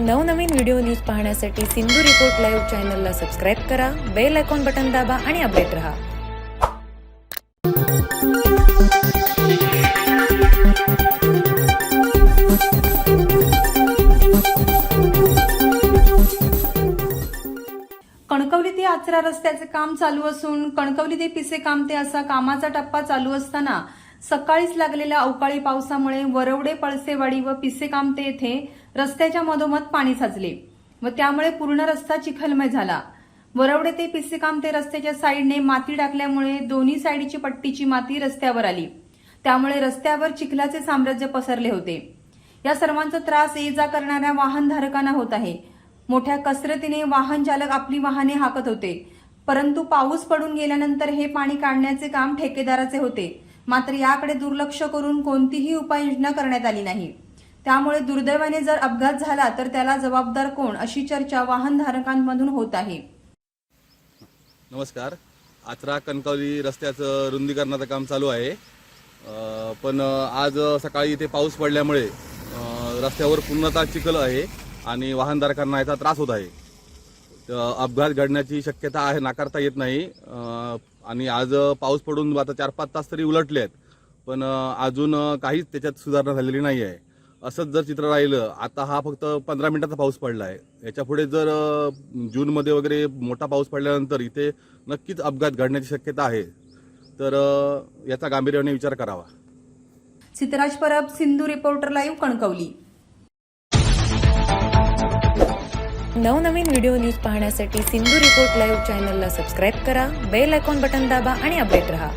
नवनवीन video news पाहण्यासाठी Sindhu report live चॅनलला सबस्क्राईब करा बेल आयकॉन बटन दाबा आणि अपडेट रहा. कणकवली ते आचरा रस्त्याचे काम चालू असून कणकवली ते पिसे कामते असा कामाचा टप्पा चालू असताना सकाळीच लागलेल्या अवकाळी पावसामुळे वरवडे पळसेवाडी व पिसेकामते येथे रस्त्याच्या मधोमध पाणी साचले व त्यामुळे पूर्ण रस्ता चिखलमय झाला. वरवडे ते पिसेकाम ते रस्त्याच्या साईडने माती टाकल्यामुळे दोन्ही साईडची पट्टीची माती रस्त्यावर आली. त्यामुळे रस्त्यावर चिखलाचे साम्राज्य पसरले होते. या सर्वांचा त्रास ये जा करणाऱ्या वाहनधारकांना होत आहे. मोठ्या कसरतीने वाहन चालक आपली वाहने हाकत होते. परंतु पाऊस पडून गेल्यानंतर हे पाणी काढण्याचे काम ठेकेदाराचे होते. मात्र याकडे दुर्लक्ष करून कोणतीही उपाययोजना करण्यात आली नाही. त्यामुळे दुर्दैवाने जर अपघात झाला तर त्याला जबाबदार कोण? अशी चर्चा वाहनधारकांमधून होत आहे. नमस्कार. आचरा कणकवली रस्त्याचं रुंदीकरणाचं काम चालू आहे. पण आज सकाळी इथे पाऊस पडल्यामुळे रस्त्यावर पूर्णतः चिखल आहे आणि वाहनधारकांना याचा त्रास होत आहे. तर अपघात घडण्याची शक्यता आहे नाकारता येत नाही. आणि आज पाऊस पडून आता चार पाच तास तरी उलटले आहेत पण अजून काहीच त्याच्यात सुधारणा झालेली नाही आहे. असंच जर चित्र राहिलं आता हा फक्त पंधरा मिनिटाचा पाऊस पडला आहे याच्यापुढे जर जूनमध्ये वगैरे मोठा पाऊस पडल्यानंतर इथे नक्कीच अपघात घडण्याची शक्यता आहे. तर याचा गांभीर्याने विचार करावा. Siddhraj Parab Sindhu reporter live Kankavli. नवनवीन व्हिडिओ न्यूज पाहण्यासाठी सिंधू रिपोर्ट लाईव्ह चॅनलला सबस्क्राईब करा बेल आयकॉन बटन दाबा आणि अपडेट रहा.